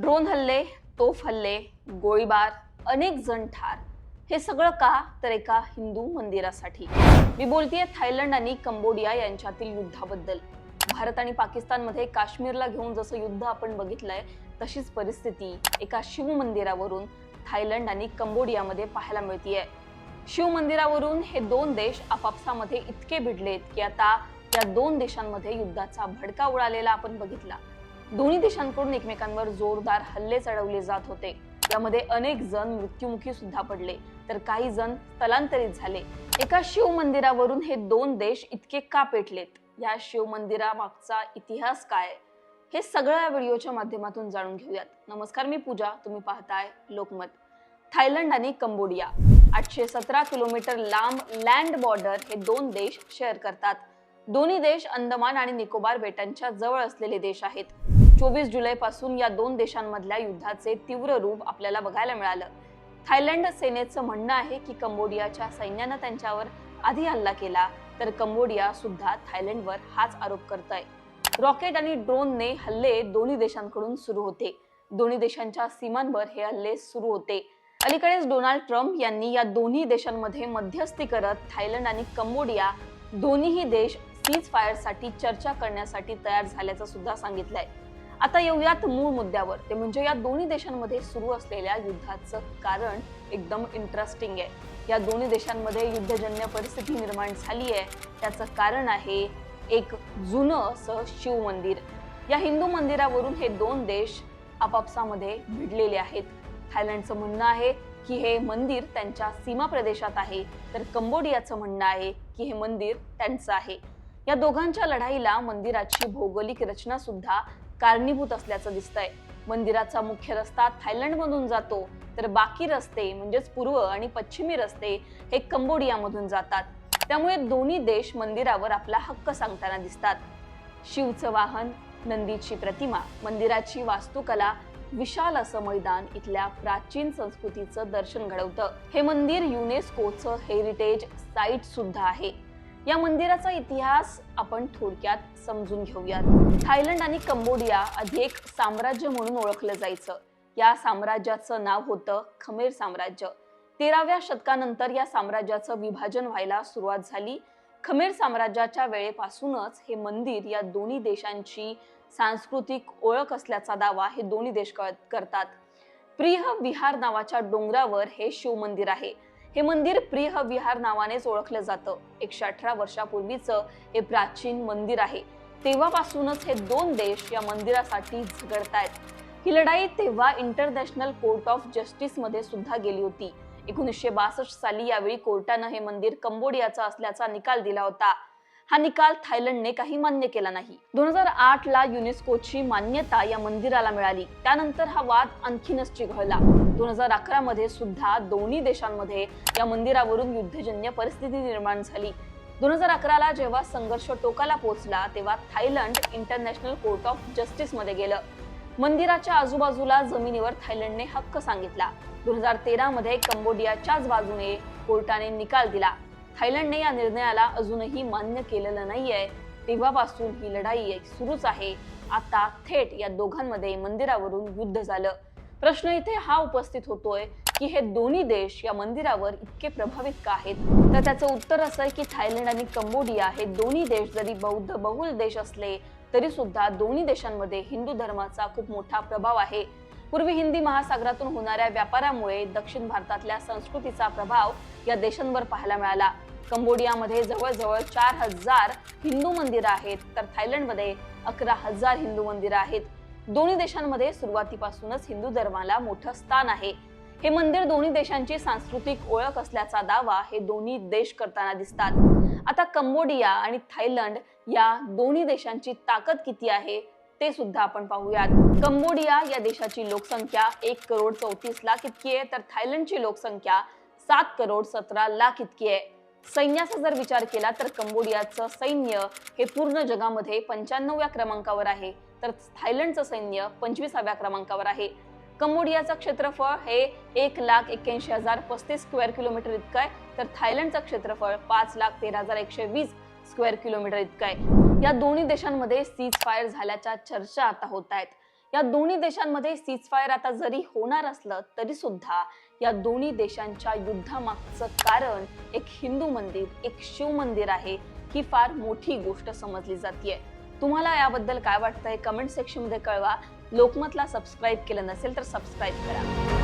Drone हल्ले तोफ हल्ले गोळीबार अनेक जण ठार हे सगळं का तर एका हिंदू मंदिरासाठी. मी बोलतेय थायलंड आणि कंबोडिया यांच्यातील युद्धाबद्दल. भारत आणि पाकिस्तानमध्ये काश्मीरला घेऊन जसं युद्ध आपण बघितलंय तशीच परिस्थिती एका शिव मंदिरावरून थायलंड आणि कंबोडियामध्ये पाहायला मिळतीये. शिव मंदिरावरून हे दोन देश आपापसामध्ये इतके भिडलेत की आता या दोन देशांमध्ये युद्धाचा भडका उडालेला आपण बघितला. दोन्ही देशांकडून एकमेकांवर जोरदार हल्ले चढवले जात होते. यामध्ये अनेक जण मृत्युमुखी सुद्धा पडले. तर काही जण स्थलांतरित झाले. एका शिव मंदिरावरून हे दोन देश इतके का पेटलेत? या शिव मंदिरामागचा इतिहास काय? हे सगळं या व्हिडिओच्या माध्यमातून जाणून घेऊयात. नमस्कार मी पूजा. तुम्ही पाहताय लोकमत. थायलंड आणि कंबोडिया. आठशे सतरा किलोमीटर लांब लँड बॉर्डर हे दोन देश शेअर करतात. दोन्ही देश अंदमान आणि निकोबार बेटांच्या जवळ असलेले देश आहेत. चोवीस जुलै पासून या दोन देशांमधल्या युद्धाचे तीव्र रूप आपल्याला बघायला मिळालं. थायलंड सेनेचं म्हणणं आहे की कंबोडियाच्या सैन्यानं त्यांच्यावर आधी हल्ला केला तर कंबोडिया सुद्धा थायलंडवर हाच आरोप करत आहे रॉकेट आणि ड्रोनने हल्ले दोन्ही देशांकडून सुरू होते. दोन्ही देशांच्या सीमांवर हे हल्ले सुरू होते. अलीकडेच डोनाल्ड ट्रम्प यांनी या दोन्ही देशांमध्ये मध्यस्थी करत थायलंड आणि कंबोडिया दोन्हीही देश सीज फायरसाठी चर्चा करण्यासाठी तयार झाल्याचं सुद्धा सांगितलंय. आता येऊयात मूळ मुद्द्यावर. ते म्हणजे या दोन्ही देशांमध्ये सुरू असलेल्या युद्धाचं कारण एकदम इंटरेस्टिंग आहे. या दोन्ही देशांमध्ये युद्धजन्य परिस्थिती निर्माण झाली आहे. त्याचं कारण आहे एक जुनं असं शिव मंदिर. या हिंदू मंदिरावरून हे दोन देश आपापसामध्ये भिडलेले आहेत. थायलंडचं म्हणणं आहे की हे मंदिर त्यांच्या सीमा प्रदेशात आहे तर कंबोडियाचं म्हणणं आहे की हे मंदिर त्यांचं आहे. या दोघांच्या लढाईला मंदिराची भौगोलिक रचना सुद्धा कारणीभूत असल्याचं दिसतंय. मंदिराचा मुख्य रस्ता थायलंडमधून जातो. तर बाकी रस्ते म्हणजेच पूर्व आणि पश्चिमी रस्ते हे कंबोडियामधून जातात. त्यामुळे दोन्ही देश मंदिरावर आपला हक्क सांगताना दिसतात. शिवचं वाहन नंदीची प्रतिमा मंदिराची वास्तुकला विशाल असं मैदान इथल्या प्राचीन संस्कृतीचं दर्शन घडवतं. हे मंदिर युनेस्कोचं हेरिटेज साईट सुद्धा आहे. या मंदिराचा इतिहास आपण थोडक्यात समजून घेऊयात. थायलंड आणि कंबोडिया आधी एक साम्राज्य म्हणून ओळखलं जायचं. या साम्राज्याचं नाव होतं खमेर साम्राज्य. तेराव्या शतकानंतर या साम्राज्याचं विभाजन व्हायला सुरुवात झाली. खमेर साम्राज्याच्या वेळेपासूनच हे मंदिर या दोन्ही देशांची सांस्कृतिक ओळख असल्याचा दावा हे दोन्ही देश करतात. प्रिह विहार नावाच्या डोंगरावर हे शिव मंदिर आहे. हे मंदिर प्रिह विहार नावानेच ओळखलं जातं. एकशे अठरा वर्षापूर्वीचं हे प्राचीन मंदिर आहे. तेव्हापासूनच हे दोन देश या मंदिरासाठी झगडतायत. ही लढाई तेव्हा इंटरनॅशनल कोर्ट ऑफ जस्टिसमध्ये सुद्धा गेली होती. एकोणीसशे बासष्ट साली यावेळी कोर्टानं हे मंदिर कंबोडियाचं असल्याचा निकाल दिला होता. हा निकाल थायलंडने काही मान्य केला नाही. दोन हजार आठ ला युनेस्कोची मान्यता या मंदिराला मिळाली. त्यानंतर हा वाद आणखीनच चिघळला. दोन हजार अकरा मध्ये सुद्धा दोन्ही देशांमध्ये या मंदिरावरून युद्धजन्य परिस्थिती निर्माण झाली. दोन हजार अकराला जेव्हा संघर्ष टोकाला पोहोचला तेव्हा थायलंड इंटरनॅशनल कोर्ट ऑफ जस्टिसमध्ये गेलं. मंदिराच्या आजूबाजूला जमिनीवर थायलंडने हक्क सांगितला. दोन हजार तेरा मध्ये कंबोडियाच्याच बाजूने कोर्टाने निकाल दिला. थायलंडने या निर्णयाला अजूनही मान्य केलेलं नाहीये. तेव्हापासून ही लढाई एक सुरूच आहे. आता थेट या दोघांमध्ये मंदिरावरून युद्ध झालं. प्रश्न इथे हा उपस्थित होतोय की हे दोन्ही देश या मंदिरावर इतके प्रभावित का आहेत? तर त्याचं उत्तर असं आहे की थायलंड आणि कंबोडिया हे दोन्ही देश जरी बौद्ध बहुल देश असले तरी सुद्धा दोन्ही देशांमध्ये हिंदू धर्माचा खूप मोठा प्रभाव आहे. पूर्वी हिंदी महासागरातून होणाऱ्या व्यापारामुळे दक्षिण भारतातल्या संस्कृतीचा प्रभाव या देशांवर पाहायला मिळाला. कंबोडियामध्ये जवळजवळ चार हजार हिंदू मंदिरं आहेत तर थायलंडमध्ये अकरा हजार हिंदू मंदिरं आहेत. दोन्ही देशांमध्ये सुरुवातीपासूनच हिंदू धर्माला मोठं स्थान आहे. हे मंदिर दोन्ही देशांची सांस्कृतिक ओळख असल्याचा दावा हे दोन्ही देश करताना दिसतात. आता कंबोडिया आणि थायलंड या दोन्ही देशांची ताकद किती आहे? ते सुद्धा आपण पाहूयात. कंबोडिया या देशाची लोकसंख्या एक करोड चौतीस लाख इतकी आहे तर थायलंडची लोकसंख्या सात करोड सतरा लाख इतकी आहे. सैन्याचा जर विचार केला तर कंबोडियाचं सैन्य हे पूर्ण जगामध्ये पंच्याण्णव्या क्रमांकावर आहे. तर थायलंडचं सैन्य पंचवीसाव्या क्रमांकावर आहे. कंबोडियाचं क्षेत्रफळ हे एक लाख एक्क्याऐंशी हजार पस्तीस स्क्वेअर किलोमीटर इतकं आहे तर थायलंडचं क्षेत्रफळ पाच लाख तेरा हजार एकशे वीस स्क्वेअर किलोमीटर इतकं आहे. या दोन्ही देशांमध्ये सीज फायर झाल्याच्या चर्चा आता होत आहेत. या दोन्ही देशांमध्ये सीजफायर आता जरी होणार असलं तरी सुद्धा या दोन्ही देशांच्या युद्धामागचं कारण एक हिंदू मंदिर एक शिव मंदिर आहे ही फार मोठी गोष्ट समजली जाते तुम्हाला याबद्दल काय वाटतंय? कमेंट सेक्शनमध्ये कळवा. लोकमतला सबस्क्राईब केलं नसेल तर सबस्क्राईब करा.